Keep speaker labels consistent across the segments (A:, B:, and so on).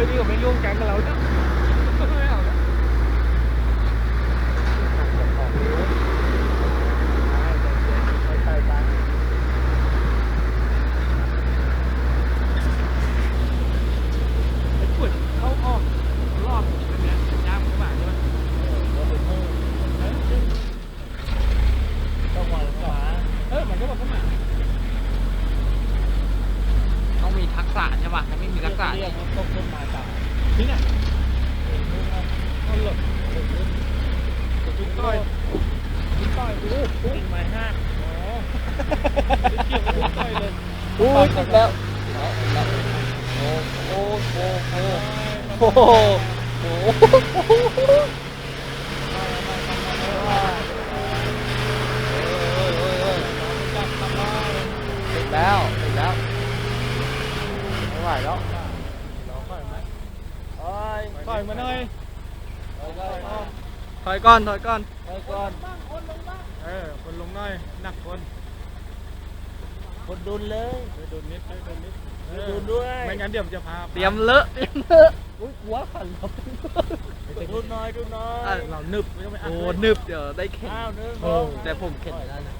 A: ฮ้ยนี่ก็ไม่ร่วมแก๊งกับเรานะไม่เอาละไอ้ขวดเข้าออกรอบอันเนี้ยย่างเข้ามาใช่ไหม
B: ต้องหวานขวา
A: เออมันก็บอกเข้ามา
C: ต้องมีทัก ษะใช่ป่ะถ้าไม่มีทักษะ
B: เรีย
C: นี่
B: กต้มต้นมาจาก
A: ที่ไหน
B: นู่นนะ
A: มันหล่นจุดต้อยจุดต้อยโอ้โห
B: วิ่งไม้ห้า
A: อ๋อไม่เกี่ยวกับจุดต้อยเลย
B: โอ้ยติดแล้วโอ้โหโอ้โหโอ้โหโอ้โหติดแล้วติดแล้ว ไม่ไหวแล้วโอ้ย
A: ต่อยมาหน่อย
B: โอ้ยโอ้ย
C: ถอยก่อนถอยก่อน
B: โอ้ยก่อน
A: เออคนลงหน่อยหนักคน
B: คนดุนเลย
A: เออโดนนิดเออโดนนิด
B: ดุนด้วย
A: ไม่งั้นเดี๋ยวมันจะพา
C: เตรียมเลอะเตรียมเลอะ
B: อุ้ยหัวขันลบดุนน้อยดุนน้อย
A: อะเรานึบไม่ต้องไปอัด
C: โอ้
A: เลย
C: นึบเดี๋ยวได้เข็น
B: อ้าวนึง
A: โอ้
C: แต่ผมเข็น
B: ได้นะ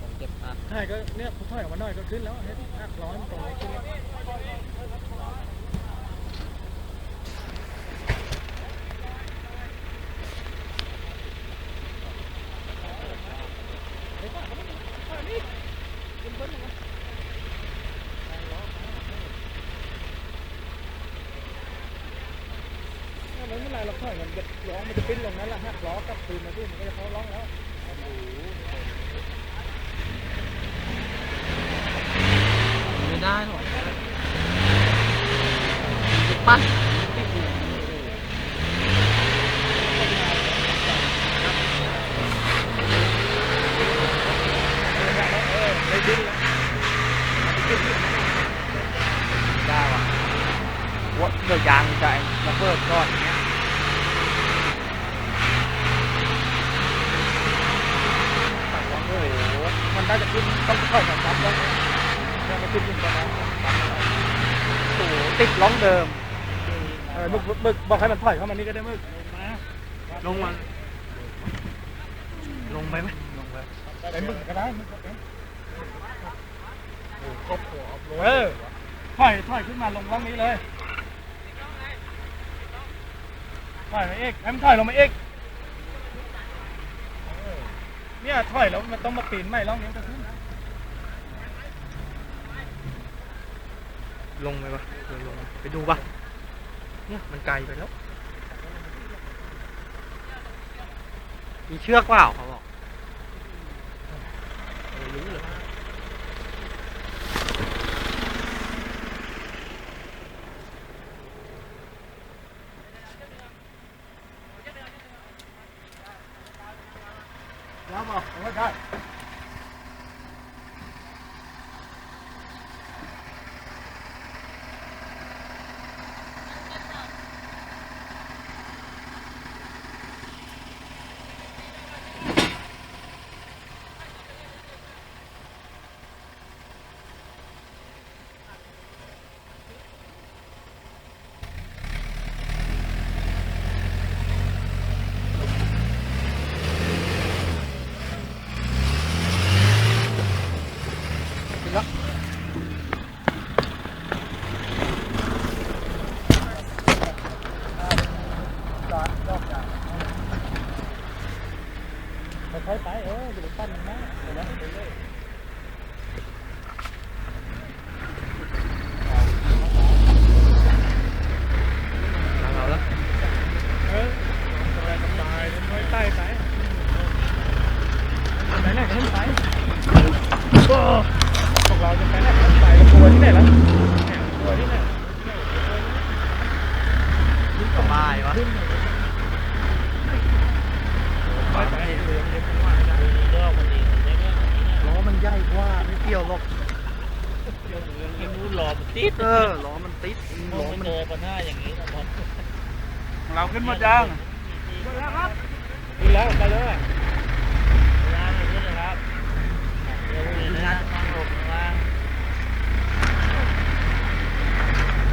B: ผมเก็บอะ
A: ใช่ก็เนี่ยผมถอยออกมาหน่อยก็ขึ้นแล้วให้หักร้อยมันตรงนี้ขึ้น ไม่เป็นไรเราถอยมันจะร้องมันจะปิ้นลงนั้นแหละหักล้อกลับคืนมาที่มันก็จะเขาร้องแล้ว
C: ไม่ได้หรอกปั้น
A: ได้ดิ้นแล้ว
C: ได้ว่ะว่าเดือยางใจระเบิดก่อนเนี้ย
A: โอ้โหมั นได้จะขึ้นต้องถอยกับซับแล้วเนี่ยมันขึ้นขึ้นไปแล้ว
C: โอ้โหติดล็อกเดิม
A: เออมึกมึกมึกบอกให้มันถอยเข้ามานี่ก็ได้มึก
C: ลงมาลงไปไหมลงไป
A: ไอ้มึกก็ได้มึกก็ได้เออถอยถอยขึ้นมาลงร่องนี้เลยถอยมาอีกให้มันถอยลงมาอีกเออ เนี่ยถอยแล้วมันต้องมาปีนใหม่ร่องนี้มันจะขึ้น
C: ลงไปปะเดินลงไปดูปะเนี่ยมันไกลไปแล้ว มีเชือกเปล่าเขาบอก
A: เออรู้เลย แล้วบอกเอาไว้ได้จอดรอบจอด ไปไปเออเดี๋ยวปั้นมันนะเดี๋ยวนะ ติด
B: เอ
C: อ
B: ล้อมั
C: นติดล้
B: อมั
C: น
B: เจอบนหน้าอย่างนี้นะบอล
A: เราขึ้นหมดยังหมดแล้วครับขึ้นแล้วไปเลย
B: เวขึ้นเลยครับเดี๋ยวเลนะทางหลบทาง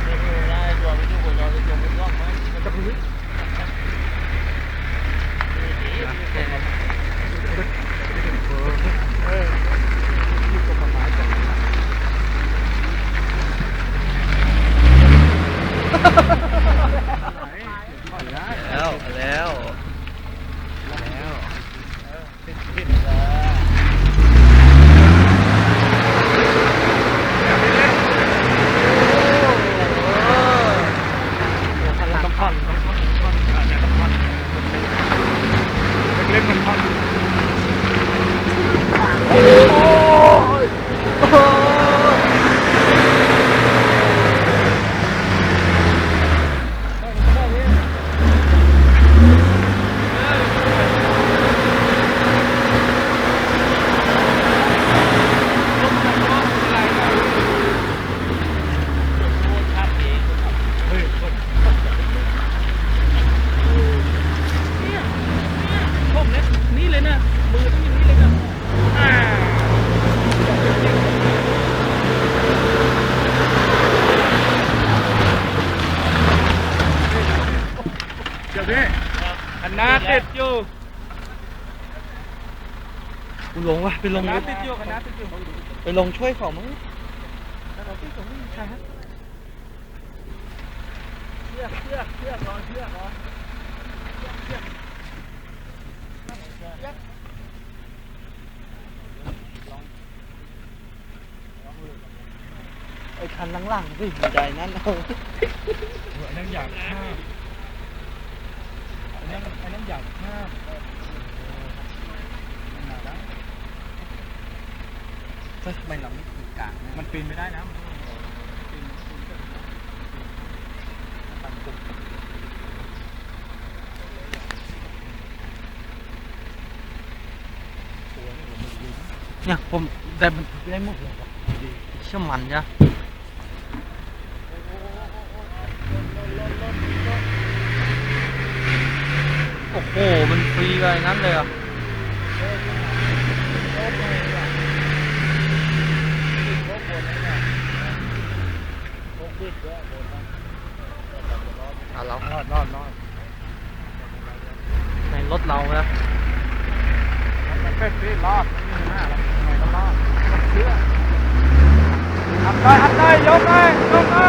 B: เดี๋ยวเราได้ตัวไปดูบ
A: น
B: รอจะจมไปร่องไหม
A: จะพื้น Ha ha
C: ha!
B: า
A: ติดอยู่
B: กูลงวะไปลง
A: คณะติดอยู่คณะติดอยู่
B: ไปลงช่วยเขามั้ง
A: เราติดตรงนี้ใช่ฮะเชือกเชือกเชือกรอเชือกรอ
B: ไอ้คันหลังๆสิใจนั่นเอา
A: อันนั้นอยากข้ามอั นนั้นอันนั้นอยากข้ามมันาด้
B: เฮ้ยทำไมเราไม่ถึงกลางนะ
A: มันปีนไม่ได้นะมันต้องปีนปีน
B: เนี่ยผมแต่มันได้หมดเลยว่ะเชื่อมันจ้ะ โอ้โหมันฟรีไปนั้นเลยอะอะเรา
A: รอดรอดรอด
B: ในรถเรานะ
A: มันเป็ดสิรอดไม่มีหน้าหรอกทำไมต้องรอดเชื่ออัดได้อัดได้ยกได้ยกได้